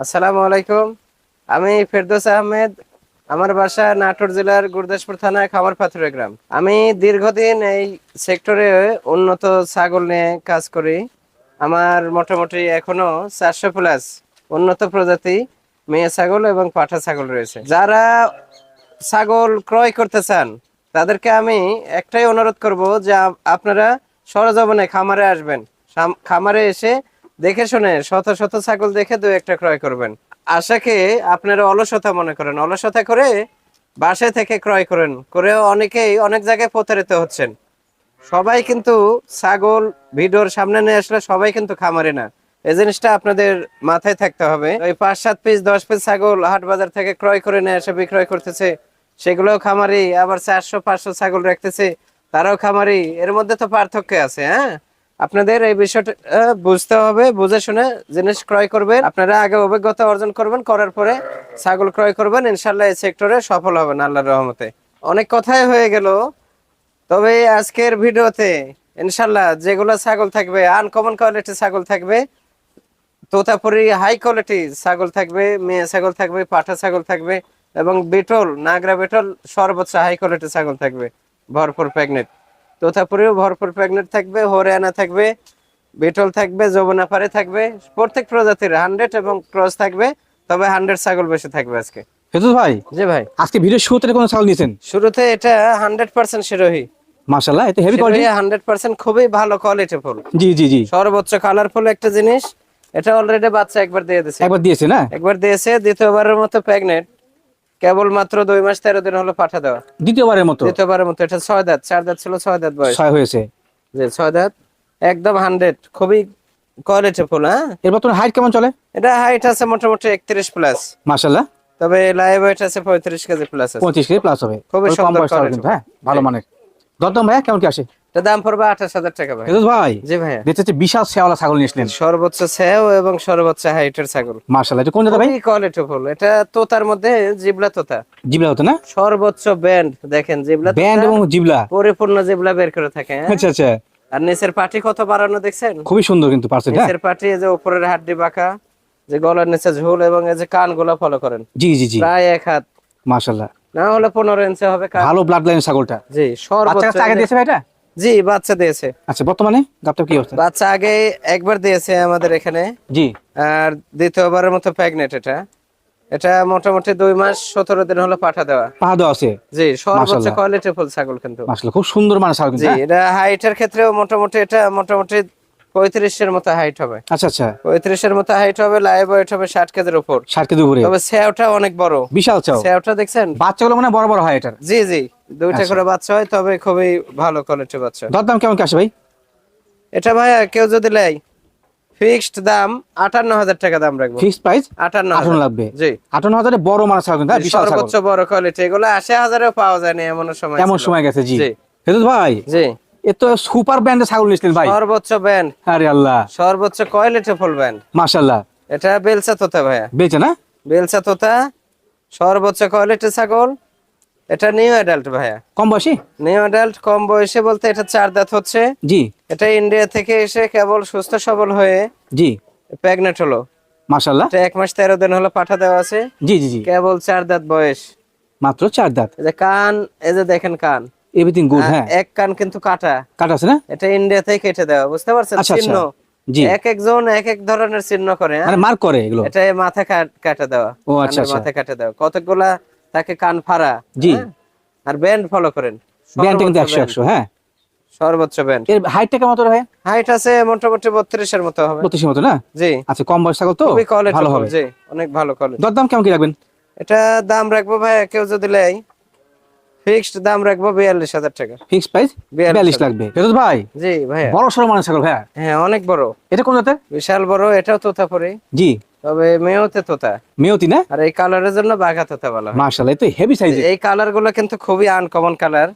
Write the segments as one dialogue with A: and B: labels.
A: আসসালামু আলাইকুম। আমি ফেরদৌস আহমেদ, আমার বাসা নাটোর জেলার গুরদাসপুর থানায় খামার পাথুরে গ্রাম। আমি দীর্ঘদিন এই সেক্টরে উন্নত ছাগল নিয়ে কাজ করি। আমার মোটামুটি এখনও চারশো প্লাস উন্নত প্রজাতি মেয়ে ছাগল এবং পাঠা ছাগল রয়েছে। যারা ছাগল ক্রয় করতে চান, তাদেরকে আমি একটাই অনুরোধ করব যে আপ- আপনারা সরজমিনে খামারে আসবেন। খামারে এসে দেখে শুনে, শত শত ছাগল দেখে দু একটা ক্রয় করবেন। আশাকে আপনারা অলসতা মনে করেন। অলসতা করে বাসায় থেকে ক্রয় করেন। করে অনেকেই অনেক জায়গায় প্রতারিত হচ্ছেন। সবাই কিন্তু ছাগল ভিডিওর সামনে নিয়ে আসলে সবাই কিন্তু খামারে না। এই জিনিসটা আপনাদের মাথায় থাকতে হবে। ওই পাঁচ, সাত পিস, দশ পিস ছাগল হাট বাজার থেকে ক্রয় করে নিয়ে এসে বিক্রয় করতেছে, সেগুলোও খামারি, আবার চারশো, পাঁচশো ছাগল রাখতেছে, তারাও খামারি। এর মধ্যে তো পার্থক্য আছে হ্যাঁ? আপনাদের এই বিষয়টা বুঝতে হবে, বুঝে শুনে জিনিস ক্রয় করবেন। আপনারা আগে অভিজ্ঞতা অর্জন করবেন, করার পরে ছাগল ক্রয় করবেন। ইনশাল্লাহ এই সেক্টরে সফল হবেন আল্লাহর রহমতে। অনেক কথাই হয়ে গেল। তবে আজকের ভিডিওতে ইনশাল্লাহ যেগুলো ছাগল থাকবে আনকমন কোয়ালিটি ছাগল থাকবে, তোতাপুরি হাই কোয়ালিটি ছাগল থাকবে, মেয়ে ছাগল থাকবে, পাঠা ছাগল থাকবে এবং বেটল, নাগরা বেটল সর্বোচ্চ হাই কোয়ালিটি ছাগল থাকবে। ভরপুর প্রেগনেন্ট তোতাপুরিও ভরপুর প্রেগনেন্ট থাকবে হরিয়ানা থাকবে বিটল থাকবে যমুনাপাড়ে থাকবে প্রত্যেক প্রজাতির হান্ড্রেড এবং ক্রস থাকবে তবে হান্ড্রেড ছাগল বেশি থাকবে আজকে।
B: ফেরদৌস ভাই
A: জি ভাই।
B: আজকে ভিডিও শুরুতে কোনো ছাগল নিয়েছেন
A: শুরুতে এটা হান্ড্রেড পার্সেন্ট
B: হেভি কোয়ালিটি
A: খুবই ভালো কোয়ালিটি ফুল।
B: জি জি জি।
A: সর্বোচ্চ কালারফুল একটা জিনিস এটা অলরেডি বাচ্চা একবার দিয়ে দিছে।
B: একবার দিয়েছে না?
A: একবার দিয়েছে দ্বিতীয়বারের মতো প্রেগনেন্ট কেবল মাত্র দুই মাস তেরো দিন হলো পাঠা দেওয়া।
B: দ্বিতীয়বারের মতো?
A: দ্বিতীয়বারের মতো এটা ছয় দাঁত চার দাঁত ছিল ছয় দাঁত বয়স।
B: ছয় হয়েছে।
A: যে ছয় দাঁত একদম হান্ড্রেড খুবই কোয়ালিটি ফুল হ্যাঁ?
B: এর বর্তমানে হাইট কেমন চলে?
A: এটা হাইট আছে মোটামুটি একত্রিশ প্লাস
B: মাশাল্লাহ
A: তবে লাইভ ওয়েট আছে পঁয়ত্রিশ কেজি প্লাস আছে।
B: পঁচিশ কেজি প্লাস হবে।
A: খুবই সুন্দর
B: হ্যাঁ? ভালো মানের। দরদাম ভাইয়া কেমন কি আসে?
A: এটা দাম পড়বে আঠাশ হাজার টাকা ভাই।
B: ভাই
A: জি ভাইয়া।
B: দেখতে বিশাল শেওলা ছাগল নিয়েছিলেন
A: সর্বোচ্চ সেও এবং সর্বোচ্চ হাইটের ছাগল।
B: মাশাল্লাহ এটা কোন জায়গা ভাই?
A: কোয়ালিটি ফুল এটা তোতার মধ্যে জিবলা তোতা।
B: জিবলা হতো না?
A: সর্বোচ্চ ব্যান্ড দেখেন জিবলা
B: ব্যান্ড এবং জিবলা।
A: পরিপূর্ণ জিবলা বের করে থাকে হ্যাঁ?
B: আচ্ছা আচ্ছা।
A: আর নিচের পাটি কত বাড়ানো দেখছেন?
B: খুবই সুন্দর কিন্তু পার্সেন্ট
A: নিচের পাটি এই যে উপরের হাড্ডি বাঁকা যে গলার নিচে ঝোল এবং এই যে কানগুলা ফলো করেন।
B: জি জি জি।
A: প্রায় এক হাত।
B: মাশাল্লাহ
A: না হলে পনেরো ইঞ্চি হবে
B: ভালো ব্লাড লাইন ছাগলটা।
A: জি
B: বাচ্চা
A: সর্বোচ্চ
B: আগে দিয়েছে ভাই এটা?
A: জি বাচ্চা দিয়েছে।
B: আচ্ছা বর্তমানে গাপটা কি অবস্থা?
A: বাচ্চা আগে একবার দিয়েছে আমাদের এখানে।
B: জি।
A: আর দ্বিতীয়বারের মতো প্রেগনেন্ট এটা। এটা মোটামুটি দুই মাস সতেরো দিন হলো পাঠা দেওয়া।
B: পাঠা দেওয়া আছে?
A: জি সর্বোচ্চ কোয়ালিটি ফুল ছাগল কিন্তু।
B: আসলে খুব সুন্দর মানে ছাগল
A: জি
B: হ্যাঁ?
A: এটা হাইটের ক্ষেত্রেও মোটামুটি এটা মোটামুটি পঁয়ত্রিশের মতো হাইট হবে।
B: আচ্ছা আচ্ছা।
A: পঁয়ত্রিশের মতো হাইট হবে লাইভ ওয়েট হবে ষাট কেজির উপর।
B: ষাট কেজি উপরে।
A: তবে স্যাওটা অনেক বড়।
B: বিশাল
A: স্যাওটা দেখছেন?
B: বাচ্চাগুলো মানে বড় বড় হয় এটার।
A: জি জি। দুইটা
B: আচ্ছা।
A: করে বাচ্চা হয় তবে খুবই ভালো কোয়ালিটির বাচ্চা।
B: দরদাম কেমন কি আসে ভাই?
A: এটা ভাইয়া কেউ যদি নেয় ফিক্সড দাম আটান্ন হাজার টাকা দাম রাখব।
B: ফিক্সড প্রাইস
A: আটান্ন
B: আঠারো
A: হাজার।
B: লাগবে।
A: জি।
B: আঠান্ন হাজারে বড় ছাগল কিন্তু হ্যাঁ, বিশাল ছাগল।
A: সর্বোচ্চ বড় কোয়ালিটি এগুলো আশি হাজারেও পাওয়া যায়নি এমন সময়
B: এমন সময় গেছে জি।
A: জি।
B: ভাই
A: জি।
B: সুপার ছাগল ভাই।
A: সর্বোচ্চ ব্যান্ড
B: আরে আল্লাহ।
A: সর্বোচ্চ কোয়ালিটি ফুল ব্যান্ড এটা বেলসা তোতা ভাইয়া।
B: বেচে না?
A: বেলসা তোতা। সর্বোচ্চ কোয়ালিটি ছাগল? এটা নিউ অ্যাডাল্ট ভাইয়া।
B: কম বয়সী?
A: নিউ অ্যাডাল্ট কম বয়সে বলতে এটা চার দাঁত হচ্ছে।
B: জি।
A: এটা ইন্ডিয়া থেকে এসে কেবল সুস্থ সবল হয়ে
B: জি।
A: প্রেগনেন্ট হলো।
B: মাশাল্লাহ
A: এটা এক মাস তেরো দিন হলো পাঠা দেওয়া আছে।
B: জি জি জি।
A: কেবল চার দাঁত বয়স।
B: মাত্র চার দাঁত।
A: এই যে কান এই যে দেখেন কান।
B: এভরিথিং গুড হ্যাঁ
A: এক কান কিন্তু কাটা।
B: কাটা আছে না?
A: এটা ইন্ডিয়া থেকে কেটে দেওয়া বুঝতে পারছেন?
B: আচ্ছা, আচ্ছা।
A: চিহ্ন।
B: জি।
A: এক একজন এক এক ধরনের চিহ্ন করে হ্যাঁ?
B: মানে মার্ক করে এগুলো।
A: এটা মাথা কাট- দেওয়া।
B: ও, আচ্ছা, আচ্ছা।
A: মাথা কাটা দেওয়া। কতগুলা তাকে কান ফাড়া
B: জি।
A: হ্যাঁ? আর ব্যান্ড ফলো করেন।
B: ব্র্যান্ড কিন্তু
A: সর্বোচ্চ
B: একশো
A: band,
B: একশো হ্যাঁ।
A: সর্বোচ্চ ব্যান্ড
B: এর হাইটটা কেমন তো
A: হাইট আছে মোটামুটি বত্রিশের মতো হবে।
B: বত্রিশের মতো না?
A: জি।
B: আচ্ছা কম বয়স ছাগল তো? ভালো হবে।
A: জি অনেক ভালো কোয়ালিটি
B: দরদাম কেমন কি রাখবেন?
A: এটা দাম রাখব ভাই কেউ যদি লেয় ফিক্সড দাম রাখব বিয়াল্লিশ হাজার টাকা।
B: ফিক্স প্রাইস
A: বিয়াল্লিশ
B: বিয়াল্লিশ লাগবে। ফেরত ভাই।
A: জি ভাইয়া।
B: বড় সড়ো মানের ছাগল ভাইয়া।
A: হ্যাঁ অনেক বড়।
B: এটা কোন জাতের?
A: বিশাল বড় এটাও তোতা পরে।
B: জি।
A: তবে মেয়েতে তোতা।
B: মেয়তি না?
A: আর এই কালারের জন্য বাঘা তোতা বলা
B: তো হেভি সাইজের
A: এই কালারগুলো কিন্তু খুবই আনকমন কালার।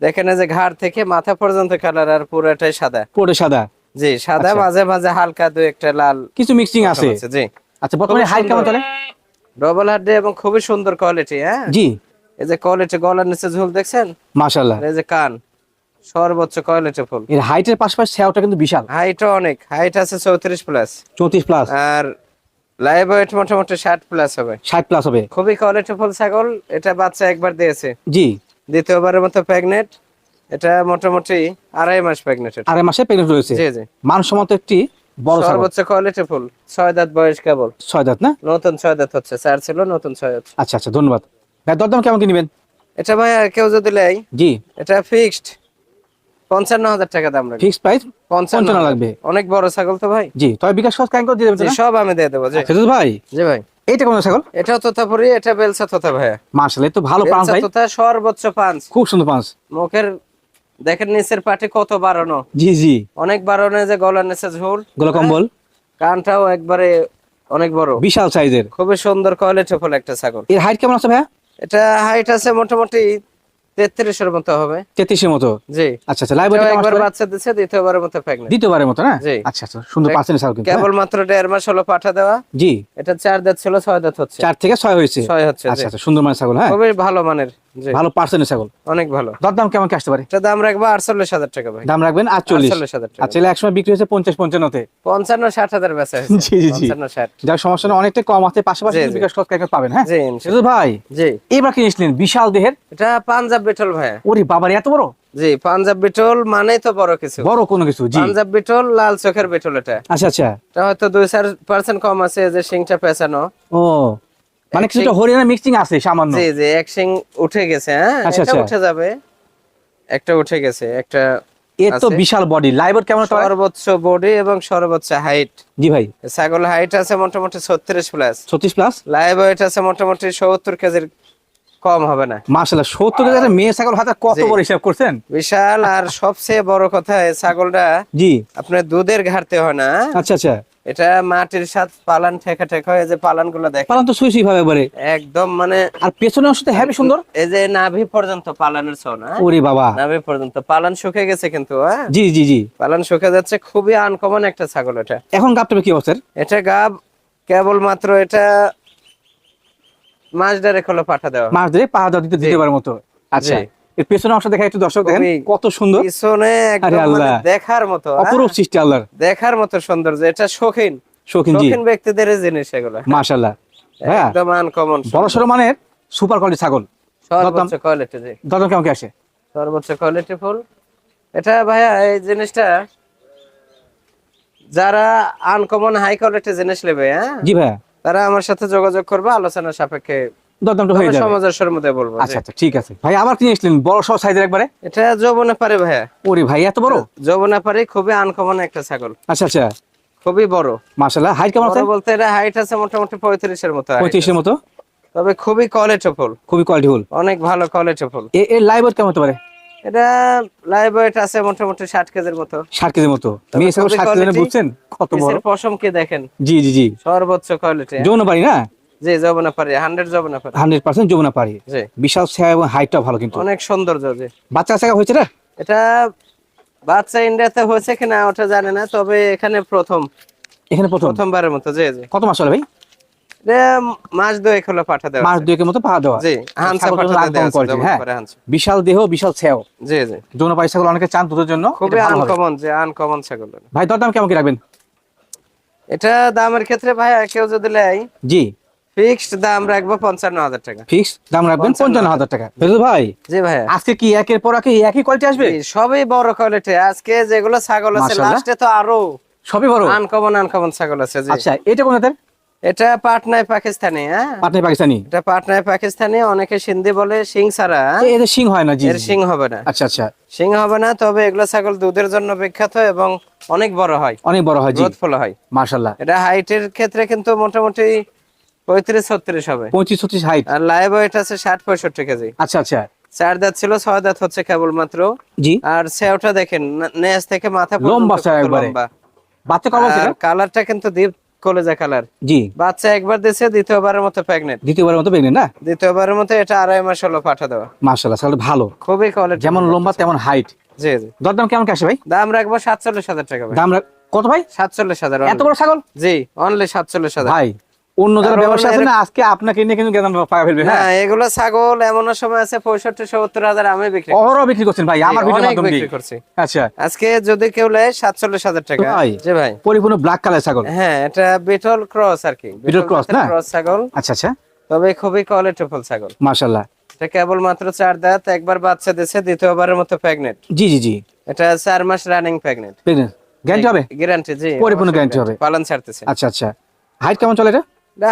A: দেখেন যে ঘাড় থেকে মাথা পর্যন্ত কালার আর পুরোটাই সাদা।
B: পুরো সাদা।
A: জি সাদা
B: আচ্ছা।
A: মাঝে মাঝে হালকা দু একটা লাল
B: কিছু মিক্সিং আছে।
A: জি।
B: আচ্ছা বর্তমানে হাইট কেমন। চলে
A: ডবল হাড্ডি এবং খুবই সুন্দর কোয়ালিটি হ্যাঁ?
B: জি।
A: এই যে কোয়ালিটি গলার নিচে ঝুল দেখছেন?
B: মার্শাল্লাহ
A: আর এই যে কান সর্বোচ্চ কোয়ালিটি ফুল।
B: এর হাইটের পাশাপাশি সেওটা কিন্তু বিশাল।
A: হাইটও অনেক। হাইট আছে চৌত্রিশ প্লাস
B: চৌত্রিশ প্লাস
A: আর লাইভ ওয়েট মোটামুটি ষাট প্লাস হবে।
B: ষাট প্লাস হবে।
A: খুবই কোয়ালিটিফুল ছাগল। এটা বাচ্চা একবার দিয়েছে।
B: জি।
A: দ্বিতীয়বারের মতো প্রেগনেন্ট এটা মোটামুটি আড়াই মাস প্রেগনেন্ট
B: আড়াই মাসে প্রেগনেন্ট রয়েছে।
A: জি জি।
B: মানসম্মত একটি বড় ছাগল।
A: সর্বোচ্চ কোয়ালিটিফুল ছয় দাঁত বয়স কেবল।
B: ছয় দাঁত না?
A: নতুন ছয় দাঁত হচ্ছে। স্যার ছিল নতুন ছয় হচ্ছে
B: আচ্ছা আচ্ছা ধন্যবাদ। ভাই দরদাম কেমন কি নেবেন?
A: এটা ভাই আর কেউ যদি লেয়
B: জি।
A: এটা ফিক্সড পঞ্চান্ন হাজার টাকা দাম লাগবে
B: ফিক্স প্রাইস
A: পঞ্চান্ন
B: লাগবে।
A: অনেক বড় ছাগল তো ভাই।
B: জি তবে বিকাশ কাইন করে দিয়ে দেবেন?
A: সব আমি দিয়ে দেবো জি।
B: ভাই?
A: জি ভাই।
B: কোন ছাগল?
A: তোতাপুরি এটা বেলসা তোতা
B: তো ভালো পাঁচ
A: বেলসা
B: ভাই
A: তোতা সর্বোচ্চ পাঁচ।
B: খুব সুন্দর পাঁচ।
A: মুখের দেখেন নিচের পাটে কত বাড়ানো।
B: জি জি।
A: অনেক বাড়ানো যে গলার নিচে ঝোল।
B: গোলা কম্বল।
A: কানটাও একবারে অনেক বড়।
B: বিশাল সাইজের
A: খুবই সুন্দর কোয়ালিটি ফুল একটা ছাগল।
B: এর হাইট কেমন আছে ভাইয়া?
A: এটা হাইট আছে মোটামুটি তেত্রিশের মতো হবে।
B: তেত্রিশের মতো?
A: জি।
B: আচ্ছা আচ্ছা লাইভ
A: একবার বাচ্চা দিচ্ছে দ্বিতীয়বারের মতো প্রেগনেন্ট
B: দ্বিতীয়বারের মতো না?
A: জি।
B: আচ্ছা আচ্ছা সুন্দর পার্সেন্ট কিন্তু?
A: কেবল মাত্র দেড় মাস হলো পাঠা দেওয়া।
B: জি।
A: এটা চার দাঁত ছিল ছয় দাঁত হচ্ছে।
B: চার থেকে ছয় হয়েছে?
A: ছয় হচ্ছে
B: আচ্ছা আচ্ছা সুন্দর মানের ছাগল হ্যাঁ?
A: খুবই ভালো মানের।
B: ভালো পার্সেন্টের ছাগল।
A: অনেক ভালো।
B: দরদাম কেমন কি আসতে পারে?
A: এটা দাম রাখব আটচল্লিশ হাজার টাকা ভাই।
B: দাম রাখবেন আটচল্লিশ।
A: হাজার টাকা।
B: আচ্ছা এক সময় বিক্রি হয়েছে পঞ্চাশ পঞ্চান্নতে।
A: পঞ্চান্ন ষাট হাজার বেচা
B: জি, জি, জি। যার সমস্যা নেই অনেকটা কম আছে পাশাপাশি। বিকাশ সৎ কাকে পাবেন হ্যাঁ?
A: জি
B: ভাই
A: জি।
B: এবার কিনেছিলেন বিশাল দেহের?
A: এটা পাঞ্জাব বিটল ভাই
B: ওরে বাবার এত বড়?
A: জি পাঞ্জাব বিটল মানেই তো বড় কিছু।
B: বড় কোনো কিছু জি।
A: পাঞ্জাব বিটল লাল চোখের বিটল এটা।
B: আচ্ছা আচ্ছা।
A: এটা হয়তো দুই চার পার্সেন্ট কম আছে যে সিংটা পেছানো
B: ও। মানে কিছুটা হরিয়ানা মিক্সিং আছে সামান্য।
A: জি জি এক সিং উঠে গেছে হ্যাঁ?
B: আচ্ছা,
A: এটা
B: আচ্ছা।
A: উঠে যাবে একটা উঠে গেছে একটা
B: এর তো বিশাল বডি লাইভর কেমন
A: সর্বোচ্চ বডি এবং সর্বোচ্চ হাইট
B: জি ভাই।
A: ছাগল হাইট আছে মোটামুটি ছত্রিশ প্লাস
B: ছত্রিশ প্লাস
A: লাইভ ওয়েট আছে মোটামুটি সত্তর কেজির কম হবে না।
B: মার্শাল্লাহ সত্তর হাজার মেয়ে ছাগল হাতে কত। বড় হিসাব করছেন?
A: বিশাল আর সবচেয়ে বড় কথা এই ছাগলটা
B: জি।
A: আপনার দুধের ঘাটতে হয় না।
B: আচ্ছা আচ্ছা।
A: এটা মাটির সাথে পালান ঠেকা ঠেকা হয়ে যে পালানগুলো দেখে
B: পালন তো সুই সুই ভাবে বলে।
A: একদম মানে
B: আর পেছনে অংশটা হ্যাপি সুন্দর।
A: এই যে নাভি পর্যন্ত পালানের ছো না?
B: ওরে বাবা।
A: নাভি পর্যন্ত। পালান শুকে গেছে কিন্তু হ্যাঁ?
B: জি জি জি।
A: পালান শুকে যাচ্ছে খুবই আনকমন একটা ছাগল এটা।
B: এখন গাপটা কি অবস্থার?
A: এটা গাব কেবল মাত্র এটা মাছ ডারে হলো পাঠা দেওয়া।
B: মাছ ধরে পাহাড় দিতে। দিতে পারার মতো। আচ্ছা। এর পেছনে অংশ দেখা একটু দর্শক দেখেন কত সুন্দর।
A: পিছনে একদম
B: আরে
A: মানে। দেখার মতো হ্যাঁ?
B: অপরূপ সৃষ্টি আল্লাহর।
A: দেখার মতো সৌন্দর্য এটা শৌখিন।
B: শৌখিন
A: শৌখিন ব্যক্তিদের জিনিস এগুলো।
B: মাশাল্লাহ হ্যাঁ।
A: একদম আনকমন
B: মানের সুপার কোয়ালিটি ছাগল।
A: সর্বোচ্চ কোয়ালিটি
B: দরদাম কেমন কি আসে?
A: সর্বোচ্চ কোয়ালিটি ফুল। এটা ভাইয়া এই জিনিসটা যারা আনকমন হাই কোয়ালিটি জিনিস নেবে হ্যাঁ?
B: জি ভাইয়া।
A: তারা আমার সাথে যোগাযোগ করবে আলোচনা সাপেক্ষে
B: দরদামটা হয়ে যাবে।
A: সমাজের মধ্যে বলব
B: আচ্ছা আচ্ছা ঠিক আছে। ভাই আবার কিনে এসলেন বড় সহ সাইজের একবারে?
A: এটা যৌবনা পারে ভাইয়া।
B: ওরে ভাই এত বড়?
A: যৌবনা পারে খুবই আনকমন একটা ছাগল।
B: আচ্ছা আচ্ছা।
A: খুবই বড়।
B: হাইট কেমন আছে?
A: বড় বলতে এটা হাইট আছে মোটামুটি পঁয়ত্রিশের মতো তবে খুবই
B: খুবই
A: অনেক ভালো
B: এর লাইভ কেমন হতে পারে?
A: এটা লাইভ ওয়েট আছে মোটামুটি ষাট কেজির মতো।
B: ষাট কেজির মতো। মেয়ে ছাগল কেজি বুঝছেন? কত বড়?
A: পিসের পশম কি দেখেন?
B: জি জি জি।
A: সর্বোচ্চ কোয়ালিটি
B: না?
A: জি পারি পারি
B: যমুনা
A: জি।
B: বিশাল ছায়া এবং হাইটটা ভালো কিন্তু।
A: অনেক সৌন্দর্য জি।
B: বাচ্চা কাচ্চা হয়েছে না?
A: এটা বাচ্চা ইন্ডিয়াতে হয়েছে কিনা ওটা জানে না তবে এখানে প্রথম।
B: এখানে প্রথম?
A: প্রথমবারের মতো জি জি।
B: কত মাস হলো ভাই?
A: মাস দুয়েক হলো পাঠা দেওয়া
B: মাস দুয়েকের মতো পাহা দেওয়া
A: জি হানসা পাঠা দেওয়া আছে,
B: quality,
A: যৌবনা
B: হ্যাঁ। বিশাল দেহ বিশাল ছায়াও
A: জি
B: ছাগল অনেকে চান দুধের জন্য।
A: খুবই আনকমন যে আনকমন ছাগল
B: ভাই দরদাম কেমন কি রাখবেন?
A: এটা দামের ক্ষেত্রে ভাই কেউ যদি লেয়
B: জি।
A: ফিক্সড দাম রাখব পঞ্চান্ন হাজার টাকা।
B: ফিক্স দাম রাখবেন
A: পঞ্চান্ন
B: পঞ্চান্ন হাজার টাকা। ফেরদৌস ভাই
A: জি ভাইয়া।
B: আজকে কি একের পর একই কোয়ালিটি আসবে?
A: সবই বড় কোয়ালিটি আজকে যেগুলো ছাগল আছে লাস্টে তো আরও
B: সবই বড়?
A: আনকমন আনকমন ছাগল আছে জি।
B: আচ্ছা এটা কোন হাতের
A: এটা পাটনায় পাকিস্তানি হ্যাঁ?
B: পাটনাই পাকিস্তানি?
A: এটা পাটনায় পাকিস্তানি অনেকে সিন্ধি বলে সিং ছাড়া
B: এদের সিং হয় না জি
A: এর সিং হবে না।
B: আচ্ছা আচ্ছা।
A: সিং হবে না তবে এগুলো ছাগল দুধের জন্য বিখ্যাত এবং অনেক বড় হয়।
B: অনেক বড় হয় জি।
A: হয়।
B: মার্শাল্লাহ
A: এটা হাইটের ক্ষেত্রে কিন্তু মোটামুটি পঁয়ত্রিশ ছত্রিশ হবে।
B: পঁচিশ ছত্রিশ হাইট
A: আর লাইভ ওয়েট আছে ষাট পঁয়ষট্টি কেজি।
B: আচ্ছা আচ্ছা।
A: চার দাঁত ছিল ছয় দাঁত হচ্ছে কেবলমাত্র।
B: জি।
A: আর সেওটা দেখেন নেজ থেকে মাথা
B: লম্বা। বাচ্চা আছে
A: কালারটা কিন্তু ডিপ কলেজা কালার
B: জি।
A: বাচ্চা একবার দিছে দ্বিতীয়বারের মতো প্রেগনেন্ট
B: দ্বিতীয়বারের মতো বেগনেন না?
A: দ্বিতীয়বারের মতো এটা আড়াই মাস হলো পাঠা দেওয়া।
B: মার্শাল্লাহ ছাগল ভালো।
A: খুবই কোয়ালিটি
B: যেমন লম্বা তেমন হাইট
A: জি জি।
B: দরদাম কেমন আসে ভাই?
A: দাম রাখব সাতচল্লিশ হাজার টাকা ভাই।
B: দাম কত ভাই?
A: সাতচল্লিশ হাজার
B: এত বড় ছাগল?
A: জি অনলি সাতচল্লিশ হাজার।
B: ভাই অন্য যারা ব্যবসা আছে না আজকে আপনাকে নিয়ে কিন্তু গেদাম পাকা ফেলবে হ্যাঁ?
A: এগুলো ছাগল এমন সময় আছে পঁয়ষট্টি সত্তর হাজার আমি বিক্রি
B: অহরহ বিক্রি করছেন ভাই আমার ভিডিওর মাধ্যমে
A: বিক্রি করছি।
B: আচ্ছা।
A: আজকে যদি কেউ নেয় সাতচল্লিশ হাজার টাকা। জি ভাই।
B: পরিপূর্ণ ব্ল্যাক কালার ছাগল।
A: হ্যাঁ এটা বিটল ক্রস আর কি
B: বিটল cross না?
A: ক্রস ছাগল।
B: আচ্ছা আচ্ছা।
A: তবে খুবই কোয়ালিটিফুল ছাগল।
B: মাশাল্লাহ
A: এটা কেবল মাত্র চার দাঁত একবার বাচ্চা দিছে দ্বিতীয়বারের মতো
B: জি জি জি।
A: এটা চার মাস রানিং প্রেগনেন্ট
B: গ্যারান্টি হবে?
A: গ্যারান্টি জি
B: পরিপূর্ণ guarantee হবে।
A: পালন ছাড়তেছে।
B: আচ্ছা আচ্ছা। হাইট কেমন চলে এটা?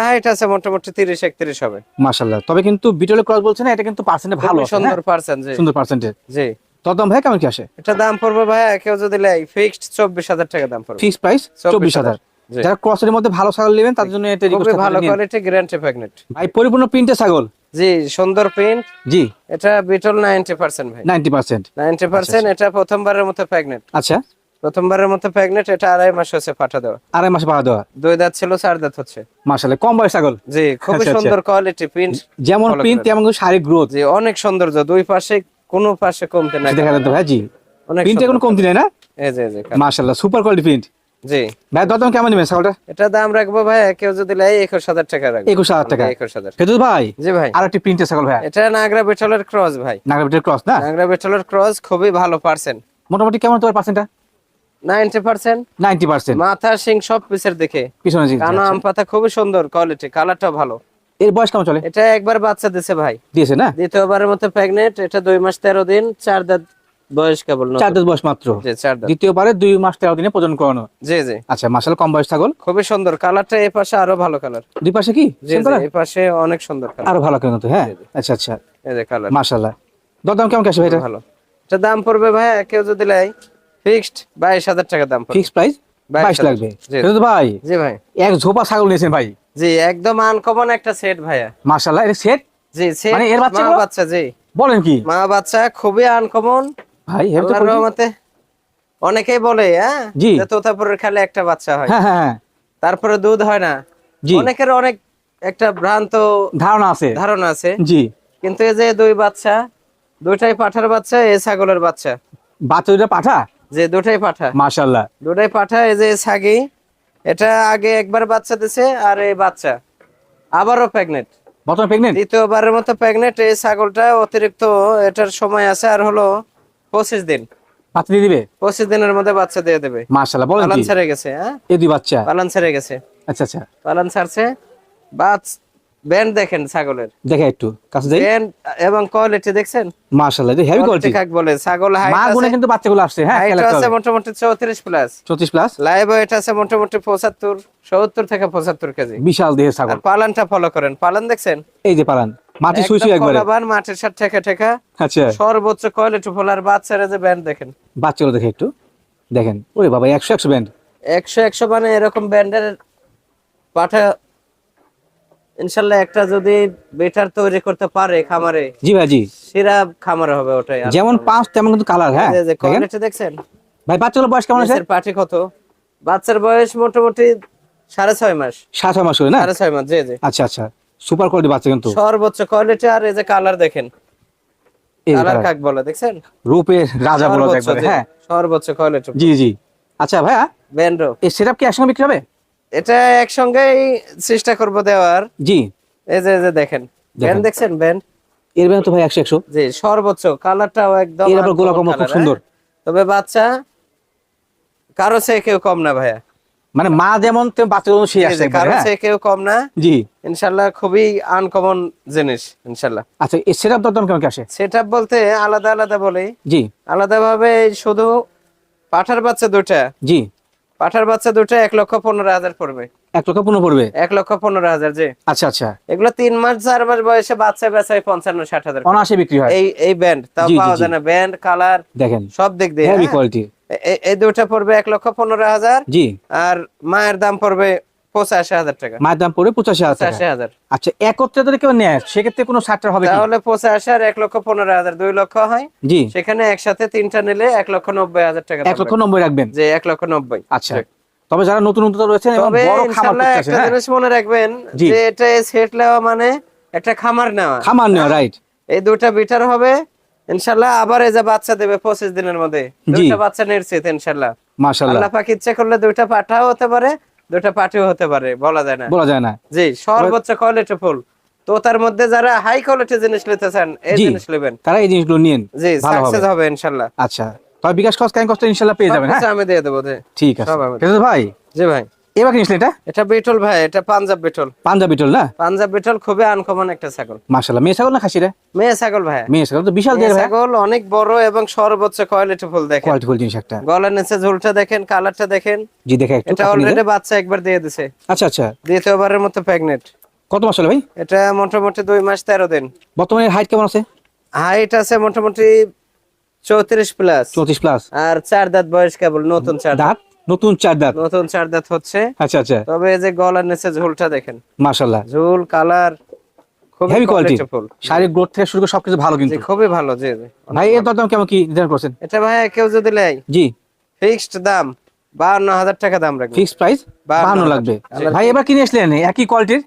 A: হাইট আছে মোটামুটি তিরিশ একত্রিশ হবে।
B: মাশাল্লাহ তবে কিন্তু বিটলের ক্রস বলছেন এটা কিন্তু পার্সেন্টে ভালো
A: সুন্দর? পার্সেন্ট জি।
B: সুন্দর পার্সেন্টেজ
A: জি।
B: তদম ভাই কেমন কি আসে?
A: এটা দাম পড়বে ভাই কেউ যদি লেয় ফিক্সড চব্বিশ হাজার টাকা দাম পড়বে।
B: ফিক্স প্রাইস চব্বিশ হাজার
A: জি।
B: যারা ক্রসের মধ্যে ভালো ছাগল নেবেন তার জন্য এটা
A: ভালো। কোয়ালিটি গ্যারান্টি প্রেগনেন্ট
B: ভাই পরিপূর্ণ প্রিন্টে ছাগল?
A: জি সুন্দর প্রিন্ট
B: জি।
A: এটা বিটল নাইনটি পার্সেন্ট ভাই।
B: নাইনটি পার্সেন্ট
A: নাইনটি পার্সেন্ট এটা প্রথমবারের মতো প্রেগনেন্ট
B: আচ্ছা।
A: প্রথমবারের মতো প্রেগনেন্ট এটা আড়াই মাস হচ্ছে পাঠা দেওয়া।
B: আড়াই মাসে পাওয়া দেওয়া?
A: দুই দাঁত ছিল চার দাঁত হচ্ছে।
B: মাসালে কম বয়স ছাগল।
A: জি খুবই
B: আচ্ছা, আচ্ছা।
A: সুন্দর কোয়ালিটি প্রিন্ট
B: যেমন প্রিন্ট তেমন শারীরিক গ্রোথ
A: জি অনেক সৌন্দর্য দুই পাশে কোনো পাশে কমতে নাই।
B: দেখা যাচ্ছে ভাই জি।
A: অনেক
B: প্রিন্টে কোনো। কমতি নেই না?
A: এই এই যে
B: মাশাল্লাহ সুপার কোয়ালিটি প্রিন্ট
A: জি।
B: ভাই দরদাম কেমন নেবেন ছাগলটা?
A: এটা দাম রাখব ভাই কেউ যদি লাই একুশ হাজার টাকা রাখব।
B: একুশ হাজার টাকা।
A: একুশ হাজার।
B: ফেরদৌস ভাই
A: জি ভাই।
B: আর একটি প্রিন্টের ছাগল ভাই।
A: এটা নাগরা বেটলের ক্রস ভাই।
B: নাগরাবিটের ক্রস না?
A: নাগরা বেটলের ক্রস খুবই ভালো পার্সেন্ট
B: মোটামুটি কেমন তোমার পার্সেন্টটা
A: নাইনটি পার্সেন্ট
B: নাইনটি পার্সেন্ট
A: মাথা সিং সব পিসের দেখে।
B: পিছনে
A: আম পাতা খুবই সুন্দর কোয়ালিটি কালারটাও ভালো।
B: এর বয়স কেমন চলে?
A: এটা একবার বাচ্চা ভাই।
B: দিয়েছে না?
A: দ্বিতীয়বারের মতো প্রেগনেন্ট এটা দুই মাস তেরো দিন চার দাঁত বয়স কেবল নতুন।
B: চার দাঁত বয়স মাত্র?
A: জি চার দাঁত।
B: দ্বিতীয়বারে দুই মাস তেরো দিনে প্রজন করানো।
A: জি জি।
B: আচ্ছা মাসাল কম বয়স ছাগল?
A: খুবই সুন্দর কালারটা এই পাশে আরও ভালো কালার
B: দুই পাশে কি?
A: এই পাশে অনেক সুন্দর কালার
B: আরও ভালো কেন হ্যাঁ। আচ্ছা আচ্ছা।
A: এই যে কালার
B: মাশাল্লাহ দরদাম কেমন কাছে ভাই
A: ভালো। এটা দাম পড়বে ভাই কেউ যদি লাই ফিক্সড বাইশ হাজার টাকা দাম পড়বে।
B: Fix price?
A: বাইশ
B: বাইশ
A: হাজার।
B: লাগবে।
A: জি।
B: ফেরদৌস ভাই
A: জি ভাই।
B: এক ঝোপা ছাগল নিয়েছেন ভাই।
A: জি একদম আনকমন একটা সেট ভাইয়া।
B: মাশাল্লাহ এটা সেট
A: জি সেট
B: মানে এর
A: মা বাচ্চা জি।
B: বলেন কি?
A: মা বাচ্চা খুবই আনকমন
B: ভাই তো
A: রহমতে। অনেকেই বলে হ্যাঁ? যে তোতাপুরের খালে একটা বাচ্চা হয়।
B: হ্যাঁ হ্যাঁ হ্যাঁ।
A: তারপরে দুধ হয় না।
B: জি।
A: অনেকের অনেক একটা ভ্রান্ত
B: ধারণা আছে।
A: ধারণা আছে।
B: জি।
A: কিন্তু এই যে দুই বাচ্চা দুইটাই পাঠার বাচ্চা এ ছাগলের বাচ্চা।
B: বাচ্চা দুটা পাঠা?
A: যে দুটাই পাঠা।
B: মাশাল্লাহ
A: দুটাই পাঠা এই যে ছাগি এটা আগে একবার বাচ্চা দিছে আর এই বাচ্চা। আবারও প্রেগনেন্ট
B: বর্তমান প্রেগনেন্ট
A: দ্বিতীয়বারের মতো প্রেগনেন্ট এই ছাগলটা অতিরিক্ত এটার সময় আছে আর হলো পঁচিশ দিন।
B: বাচ্চা দিয়ে দিবে?
A: পঁচিশ দিনের মধ্যে বাচ্চা দিয়ে দেবে।
B: মাশাল্লাহ বলেন
A: পালন ছেড়ে গেছে হ্যাঁ?
B: এই দুই বাচ্চা?
A: পালন ছেড়ে গেছে।
B: আচ্ছা আচ্ছা।
A: পালন ছাড়ছে বাচ ব্যান্ড দেখেন ছাগলের।
B: দেখা একটু কাছে যাই।
A: ব্যান্ড এবং কোয়ালিটি দেখছেন?
B: মাশাল্লাহ এটা হেভি কোয়ালিটি
A: কাক বলে? ছাগল হাইট
B: মা
A: আছে?
B: কিন্তু বাচ্চাগুলো আসছে হ্যাঁ রাখতে
A: আছে মোটামুটি চৌত্রিশ প্লাস
B: 34 প্লাস
A: লাইভ ওয়েট আছে মোটামুটি পঁচাত্তর সত্তর থেকে পঁচাত্তর কেজি।
B: বিশাল দেহের ছাগল।
A: পালনটা ফলো করেন। পালন দেখছেন?
B: এই যে পালান মাটি শুই
A: একদম
B: একবারে।
A: কলাবান, মাটির সাথে ঠেকা ঠেকা।
B: আচ্ছা।
A: সর্বোচ্চ কোয়ালিটি ফুল আর বাচ্চারা যে ব্যান্ড দেখেন।
B: বাচ্চাগুলো দেখে একটু। দেখেন ওরে বাবা একশো একশো ব্যান্ড
A: একশো একশো মানে এরকম ব্যান্ডের পাঠা ইনশাল্লাহ একটা যদি বেটার তৈরি করতে পারে খামারে
B: জি ভাই জি।
A: সেরা খামারে হবে ওটাই।
B: যেমন পাঁচ তেমন কিন্তু কালার হ্যাঁ।
A: কোয়ালিটি দেখছেন?
B: ভাই বাচ্চাগুলো বয়স কেমন আছে?
A: পাটি কত? বাচ্চার বয়স মোটামুটি সাড়ে ছয় মাস।
B: সাত ছয় মাস করে না?
A: সাড়ে ছয় মাস জি জি।
B: আচ্ছা আচ্ছা। সুপার কোয়ালিটি বাচ্চা কিন্তু।
A: সর্বোচ্চ কোয়ালিটি আর এই যে কালার দেখেন। কালার কাক বলে দেখছেন?
B: রূপের রাজা বলো
A: সর্বোচ্চ,
B: হ্যাঁ।
A: সর্বোচ্চ কোয়ালিটি
B: জি জি। আচ্ছা ভাইয়া
A: ব্যান্ডো
B: এই সেটআপ কি একসঙ্গে বিক্রি হবে?
A: এটা একসঙ্গেই চেষ্টা করব দেওয়ার।
B: জি।
A: এই যে যে দেখেন। ব্যান্ড দেখছেন? ব্যান্ড?
B: এর বেলা তো ভাই একশো একশো।
A: জি সর্বোচ্চ। কালারটাও একদম
B: এর আবার গোলা
A: uncommon
B: খুব সুন্দর।
A: হ্যাঁ? তবে বাচ্চা কারও চেয়ে কেউ কম না ভাইয়া।
B: মানে মা যেমন তেমন বাচ্চাগুলো সেই আসছে
A: কারও
B: হ্যাঁ?
A: চেয়ে কেউ কম না।
B: জি।
A: ইনশাল্লাহ খুবই আনকমন জিনিস ইনশাল্লাহ।
B: আচ্ছা এই সেটআপ দরদাম কেমন কি আসে?
A: সেটা বলতে আলাদা আলাদা বলি।
B: জি।
A: আলাদা ভাবে শুধু পাঠার বাচ্চা দুটা
B: জি।
A: পাঠার বাচ্চা দুটো এক লক্ষ পনেরো হাজার পড়বে।
B: এক লক্ষ পনেরো পড়বে?
A: এক লক্ষ পনেরো হাজার জি।
B: আচ্ছা আচ্ছা।
A: এগুলো তিন মাস চার মাস বয়সে বাচ্চা বেচায় পঞ্চান্ন ষাট হাজার।
B: অনাশে বিক্রি হয়।
A: এই এই ব্যান্ড তাও পাওয়া। যায় না। ব্যান্ড কালার
B: দেখেন।
A: সব দিক দিয়ে হ্যাঁ?
B: কোয়ালিটি
A: এ- এই দুটা পড়বে এক লক্ষ পনেরো হাজার।
B: জি।
A: আর মায়ের দাম পড়বে পঁচাশি হাজার টাকা।
B: পড়বে পঁচাশি হাজার আচ্ছা একত্রে যদি কেউ নেয় সেক্ষেত্রে কোনো হবে
A: তাহলে পঁচাশি আর এক লক্ষ পনেরো হাজার দুই লক্ষ হয়।
B: জি।
A: সেখানে একসাথে তিনটা নিলে এক লক্ষ নব্বই হাজার টাকা
B: এক লক্ষ নব্বই রাখবেন?
A: যে এক লক্ষ নব্বই।
B: আচ্ছা। তবে যারা নতুন নতুন রয়েছেন
A: তবে একটা
B: হ্যাঁ
A: জিনিস মনে রাখবেন যে এটা সেট নেওয়া মানে একটা খামার নেওয়া।
B: খামার নেওয়া রাইট
A: এই দুটা বিটার হবে। ইনশাল্লাহ আবার এই যে বাচ্চা দেবে পঁচিশ দিনের মধ্যে।
B: জি।
A: দুইটা বাচ্চা নিশ্চিত ইনশাল্লাহ।
B: মাশাল্লাহ।
A: আল্লাহ পাক ইচ্ছে করলে দুইটা পাঠাও হতে পারে। দুটা পাটিও হতে পারে বলা যায় না।
B: বলা যায় না।
A: জি সর্বোচ্চ কোয়ালিটি ফুল তো তার মধ্যে যারা হাই কোয়ালিটি জিনিস নিতে চান এই জিনিস নেবেন।
B: তারা এই জিনিসগুলো নিন
A: জি সাকসেস হবে। ইনশাআল্লাহ
B: আচ্ছা। তবে বিকাশ কস্ট কাইন কস্ট ইনশাআল্লাহ পেয়ে যাবেন হ্যাঁ?
A: আমি দিয়ে দেবো
B: ঠিক আছে। ভাই?
A: জি ভাই।
B: এবার কিনছিলেন এটা?
A: এটা বিটল ভাই এটা পাঞ্জাব বিটল।
B: পাঞ্জাব বিটল না?
A: পাঞ্জাব বিটল খুবই আনকমন একটা ছাগল।
B: মাশাল্লাহ মেয়ে ছাগল না খাসি রে
A: মেয়ে ছাগল ভাই।
B: মেয়ে ছাগল তো বিশাল ভাই।
A: ছাগল অনেক বড় এবং সর্বোচ্চ কোয়ালিটি ফুল দেখেন।
B: কোয়ালিটি ফুল জিনিস একটা।
A: গলার নিচে ঝুলটা দেখেন কালারটা দেখেন।
B: জি দেখে একটু
A: এটা অলরেডি বাচ্চা একবার দিয়ে দিছে।
B: আচ্ছা আচ্ছা।
A: দ্বিতীয়বারের মতো প্রেগনেন্ট
B: কত মাস হলো ভাই?
A: এটা মোটামুটি দুই মাস তেরো দিন।
B: বর্তমানে হাইট কেমন আছে?
A: হাইট আছে মোটামুটি চৌত্রিশ প্লাস
B: চৌত্রিশ প্লাস
A: আর চার দাঁত বয়স কেবল নতুন চার দাঁত?
B: নতুন চার দাঁত?
A: নতুন চার দাঁত হচ্ছে।
B: আচ্ছা আচ্ছা।
A: তবে এই যে গলার নিচে ঝুলটা দেখেন।
B: মাশাল্লাহ
A: ঝুল কালার খুবই
B: হেভি কোয়ালিটি শারীরিক গ্রোথ থেকে শুরু করে সবকিছু ভালো কিন্তু।
A: খুবই ভালো জি জি।
B: ভাই এর দরদাম কেমন কি নির্ধারণ করছেন?
A: এটা ভাই কেউ যদি নেয়
B: জি।
A: ফিক্সড দাম বাহান্ন হাজার টাকা দাম রাখবে।
B: ফিক্সড প্রাইস
A: বাহান্ন
B: লাগবে। ভাই এবার কিনে আসলেন একই কোয়ালিটির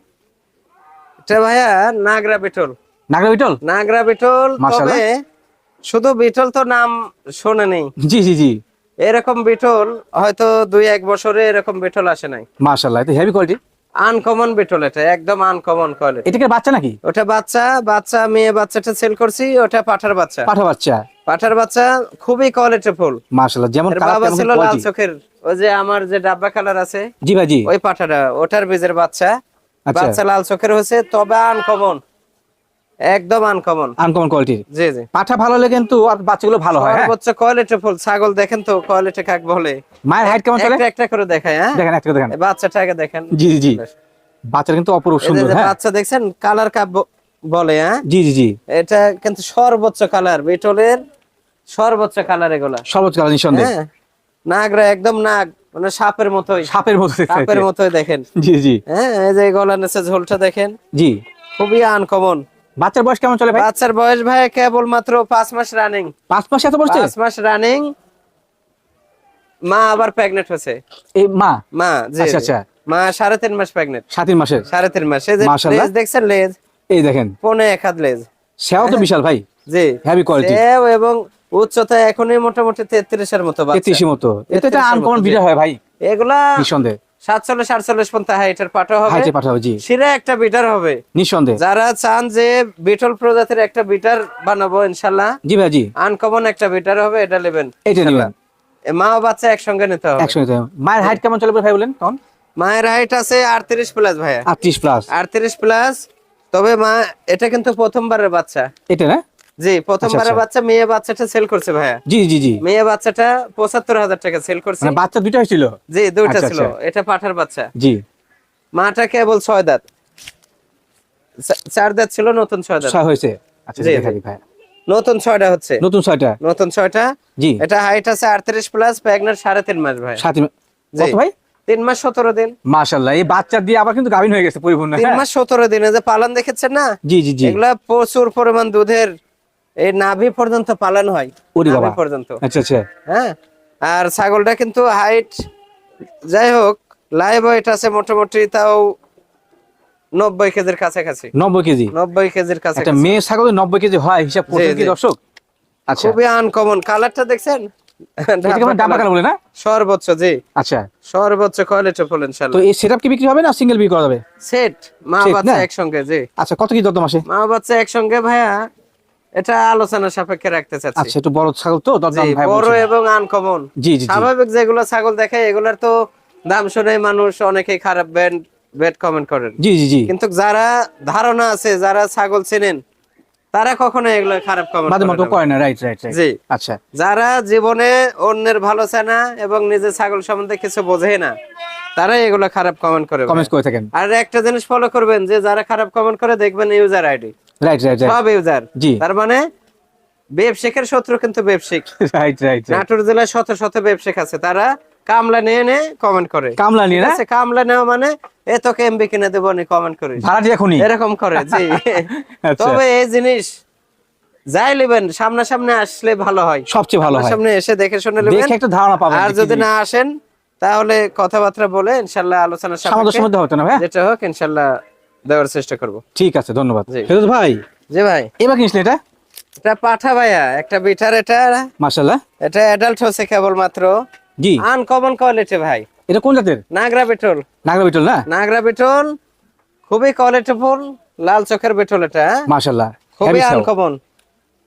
A: এটা ভাইয়া নাগরা বিটল।
B: নাগরা বিটল?
A: নাগরা বিটল
B: মাশাআল্লাহ।
A: তবে শুধু বিটল তো নাম শোনেনি
B: জি জি জি।
A: এরকম বিটল হয়তো দুই এক বছরে এরকম বিটল আসে নাই।
B: মাশাল্লাহ এটা হেভি কোয়ালিটি
A: আনকমন বিটল এটা একদম আনকমন কোয়ালিটি
B: এটা কি বাচ্চা নাকি?
A: ওটা বাচ্চা বাচ্চা মেয়ে বাচ্চাটা সেল করছি ওটা পাঠার বাচ্চা।
B: পাঠা বাচ্চা?
A: পাঠার বাচ্চা খুবই কোয়ালিটি ফুল
B: মাশাল্লাহ যেমন
A: বাবা ছিল লাল চোখের ওই যে আমার যে ডাব্বা কালার আছে
B: জি ভাই জি।
A: ওই পাঠাটা ওটার বীজের বাচ্চা।
B: আচ্ছা।
A: বাচ্চা লাল চোখের হয়েছে তবে আনকমন একদম আনকমন
B: আনকমন কোয়ালিটির
A: জি জি।
B: পাঠা ভালো হলে কিন্তু আর বাচ্চাগুলো ভালো হয় হ্যাঁ?
A: সর্বোচ্চ কোয়ালিটি ফুল। ছাগল দেখেন তো কোয়ালিটি কাক বলে?
B: মায়ের হাইট কেমন চলে?
A: একটা একটা করে দেখায় হ্যাঁ?
B: দেখেন একটা দেখেন।
A: বাচ্চাটা আগে দেখেন।
B: জি জি জি। বাচ্চাটা কিন্তু অপরূপ সুন্দর হ্যাঁ?
A: বাচ্চা দেখছেন কালার কাপ বলে হ্যাঁ?
B: জি জি জি।
A: এটা কিন্তু সর্বোচ্চ কালার বিটলের সর্বোচ্চ কালার এগুলা।
B: সর্বোচ্চ কালার নিঃসন্দেহে।
A: হ্যাঁ? নাগরা একদম নাগ মানে সাপের মতোই।
B: সাপের মতো
A: সাপের মতোই দেখেন।
B: জি জি।
A: হ্যাঁ এই যে গলার নিচে ঝোলটা দেখেন।
B: জি।
A: খুবই আনকমন
B: বাচ্চার বয়স কেমন চলে ভাই?
A: বাচ্চার বয়স ভাই কেবল মাত্র পাঁচ মাস রানিং
B: পাঁচ মাস এত বসছে
A: পাঁচ মাস রানিং মা আবার প্রেগনেন্ট হয়েছে।
B: এই মা?
A: মা জি
B: আচ্ছা, আচ্ছা।
A: মা সাড়ে তিন মাস প্রেগনেন্ট
B: সাত তিন মাসের?
A: সাড়ে তিন মাস। এই যে লেজ দেখছেন লেজ
B: এই দেখেন।
A: পনে এক হাত লেজ
B: সেও তো বিশাল ভাই।
A: জি।
B: হেভি কোয়ালিটি
A: সেও এবং উচ্চতা এখনই মোটামুটি তেত্রিশের মতো বাচ্চা।
B: তেত্রিশের মতো। এটা আনকমন বিড়া হয় ভাই?
A: এগুলা
B: নিঃসন্দেহে।
A: সাতচল্লিশ আটচল্লিশ পর্যন্ত হাইটের পাঠা হবে।
B: পাঠাবো জি।
A: সিরে একটা বিটার হবে।
B: নিঃসন্দেহে।
A: যারা চান যে বিটল প্রজাতির একটা বিটার বানাবো ইনশাল্লাহ।
B: জি ভাই জি।
A: আনকমন একটা বিটার হবে এটা নেবেন ইনশাল্লাহ।
B: নেবেন।
A: মা ও বাচ্চা একসঙ্গে নিতে হবে।
B: একসঙ্গে মায়ের হাইট কেমন চলে ভাই বলেন তখন?
A: মায়ের হাইট আছে আটত্রিশ প্লাস ভাইয়া।
B: আটত্রিশ প্লাস
A: আটত্রিশ প্লাস তবে মা এটা কিন্তু প্রথমবারের বাচ্চা।
B: এটা না?
A: জি প্রথমবারের
B: আচ্ছা।
A: বাচ্চা মেয়ে বাচ্চাটা সেল করছে ভাইয়া।
B: জি জি জি।
A: মেয়ে বাচ্চাটা পঁচাত্তর হাজার টাকা সেল করছে।
B: মানে বাচ্চা দুইটা হয়েছিল?
A: জি দুইটা
B: আচ্ছা,
A: ছিল।
B: আচ্ছা।
A: এটা পাঠার বাচ্চা।
B: জি।
A: মাটা কেবল ছয় দাঁত। চার দাঁত ছিল নতুন ছয় দাঁত।
B: হয়েছে? আচ্ছা ভাই
A: নতুন ছয়টা হচ্ছে।
B: নতুন ছয়টা?
A: নতুন ছয়টা।
B: জি।
A: এটা হাইট আছে আটত্রিশ প্লাস প্রেগনেন্ট সাড়ে তিন মাস ভাই
B: সাত ভাই?
A: তিন মাস সতেরো দিন।
B: মাশাল্লাহ এই বাচ্চা দিয়ে আবার কিন্তু গাভিন হয়ে গেছে পরিপূর্ণ
A: তিন
B: হ্যাঁ?
A: মাস সতেরো দিনে যে পালন দেখেছেন না?
B: জি জি জি।
A: এগুলা প্রচুর পরিমাণ দুধের এই নাভি পর্যন্ত পালন হয়। নাভি। পর্যন্ত।
B: আচ্ছা আচ্ছা।
A: হ্যাঁ? আর ছাগলটা কিন্তু হাইট যাই হোক লাইভ ওয়েট আছে মোটামুটি তাও নব্বই কেজির কাছাকাছি।
B: নব্বই কেজি?
A: নব্বই কেজির
B: একটা
A: কাছাকাছি
B: মেয়ে ছাগল নব্বই কেজি হয় হিসাব করছেন কি দর্শক? আচ্ছা।
A: খুবই আনকমন কালারটা দেখছেন? সর্বোচ্চ জি।
B: আচ্ছা।
A: সর্বোচ্চ কোয়ালিটি ফুল
B: তো
A: ইনশাআল্লাহ
B: এই সেটআপ কি বিক্রি হবে না সিঙ্গেল বিক্রি করা যাবে?
A: সেট মা বাচ্চা একসঙ্গে জি।
B: আচ্ছা কত কি
A: মা বাচ্চা একসঙ্গে ভাইয়া এটা আলোচনা সাপেক্ষে রাখতে চাচ্ছি।
B: আচ্ছা একটু বড় ছাগল তো
A: বড় এবং আনকমন
B: জি জি
A: স্বাভাবিক যেগুলো ছাগল দেখে এগুলার তো দাম শুনে মানুষ অনেকেই খারাপ ব্যান্ড বেড কমেন্ট করেন।
B: জি জি জি।
A: কিন্তু যারা ধারণা আছে যারা ছাগল চেনেন তারা কখনো এগুলো খারাপ কমেন্ট
B: মাঝে মতো করে না রাইট রাইট
A: জি।
B: আচ্ছা।
A: যারা জীবনে অন্যের ভালো চায় না এবং নিজের ছাগল সম্বন্ধে কিছু বোঝে না তারা এগুলো খারাপ কমেন্ট করে
B: কমেন্ট করে থাকেন।
A: আর একটা জিনিস ফলো করবেন যে যারা খারাপ কমেন্ট করে দেখবেন user ID
B: right right right
A: সব ইউজার
B: জি।
A: তার মানে ব্যবসায়িকের শত্রু কিন্তু ব্যবসায়িক।
B: রাইট রাইট
A: নাটোর জেলায় শত শত ব্যবসায়িক আছে। তারা কামলা নিয়ে নে কমেন্ট করে।
B: কামলা নিয়ে না?
A: কামলা নেওয়া মানে এ তোকে এমবি কিনে দেবো নি কমেন্ট করিস
B: ভাড়াটি এখনই?
A: এরকম করে জি।
B: আচ্ছা।
A: তবে এই জিনিস যাই নেবেন সামনাসামনি আসলে ভালো হয়।
B: সবচেয়ে ভালো হয়।
A: সামনে এসে দেখে শুনে নেবেন।
B: দেখে একটা ধারণা পাবেন
A: আর যদি না আসেন তাহলে কথাবার্তা বলে ইনশাল্লাহ আলোচনা
B: না ভাই
A: যেটা হোক ইনশাল্লাহ দেওয়ার চেষ্টা করব।
B: ঠিক আছে ধন্যবাদ।
A: জি।
B: ফেরত ভাই
A: জি ভাই।
B: এবার কিনছিলেন এটা?
A: এটা পাঠা ভাইয়া একটা বিটার এটা
B: মার্শাল্লাহ
A: এটা অ্যাডাল্ট হচ্ছে কেবলমাত্র
B: জি।
A: আনকমন কোয়ালিটি ভাই।
B: এটা কোন জাতের?
A: নাগরা বেটল।
B: নাগরা বিটল না?
A: নাগরা বেটল খুবই কোয়ালিটিফুল লাল চোখের বেটল এটা হ্যাঁ?
B: মাশাল্লাহ
A: খুবই আনকমন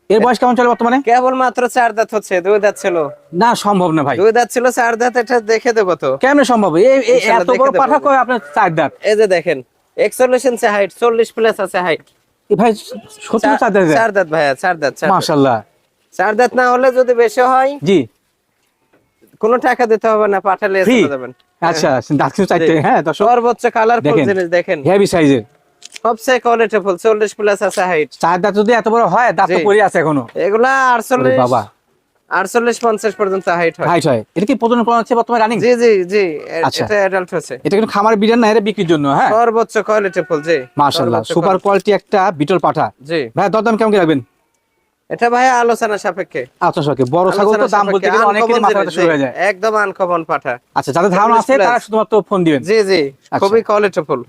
B: এর বয়স কেমন চলে বর্তমানে?
A: কেবল মাত্র চার দাঁত হচ্ছে দুই দাঁত ছিল।
B: না সম্ভব না ভাই।
A: দুই দাঁত ছিল চার দাঁত এটা দেখে দেবো তো।
B: কেমন সম্ভব? এই এত বড় পাঠা কয় আপনার চার দাঁত?
A: এই যে দেখেন একচল্লিশ ইঞ্চি হাইট চল্লিশ প্লাস আছে হাইট
B: ভাই সত্যি চার দাঁত
A: চার দাঁত ভাইয়া চার দাঁত
B: মাশাল্লাহ।
A: চার দাঁত না হলে যদি বেশি হয়
B: জি।
A: কোনো টাকা দিতে হবে না পাঠালে
B: Free? আচ্ছা দাঁত কিন্তু চারটে। হ্যাঁ
A: সর্বোচ্চ কালারফুল
B: দেখেন।
A: জিনিস দেখেন।
B: হেভি সাইজের
A: সবচেয়ে চল্লিশ প্লাস আছে হাইট
B: চার দাঁত যদি এত বড় হয় দাঁত তো পড়ে আছে এখনও।
A: এগুলা আটচল্লিশ
B: বাবা।
A: আটচল্লিশ পঞ্চাশ পর্যন্ত হাইট হয়।
B: হাইট হয়। এটা কি প্রজনন করা হচ্ছে বর্তমানে রানিং
A: জি জি জি
B: আচ্ছা।
A: এটা অ্যাডাল্ট হচ্ছে
B: এটা কিন্তু খামার বিড়াল না এটা বিক্রির জন্য হ্যাঁ?
A: সর্বোচ্চ কোয়ালিটিফুল জি।
B: মাশাল্লাহ
A: সর্বোচ্চ
B: সুপার কোয়ালিটি একটা বিটল পাঠা।
A: জি।
B: ভাই দরদাম কেমন কি রাখবেন?
A: এটা ভাই আলোচনা সাপেক্ষে।
B: আচ্ছা সরকে বড় ছাগল তো দাম বলতে গেলে অনেক
A: uncommon
B: মাথা শুরু হয়ে যায়।
A: একদম আনকমন পাঠা।
B: আচ্ছা যাদের ধারণা আছে তারা শুধুমাত্র ফোন দিবেন।
A: জি জি
B: আচ্ছা।
A: খুবই কোয়ালিটিফুল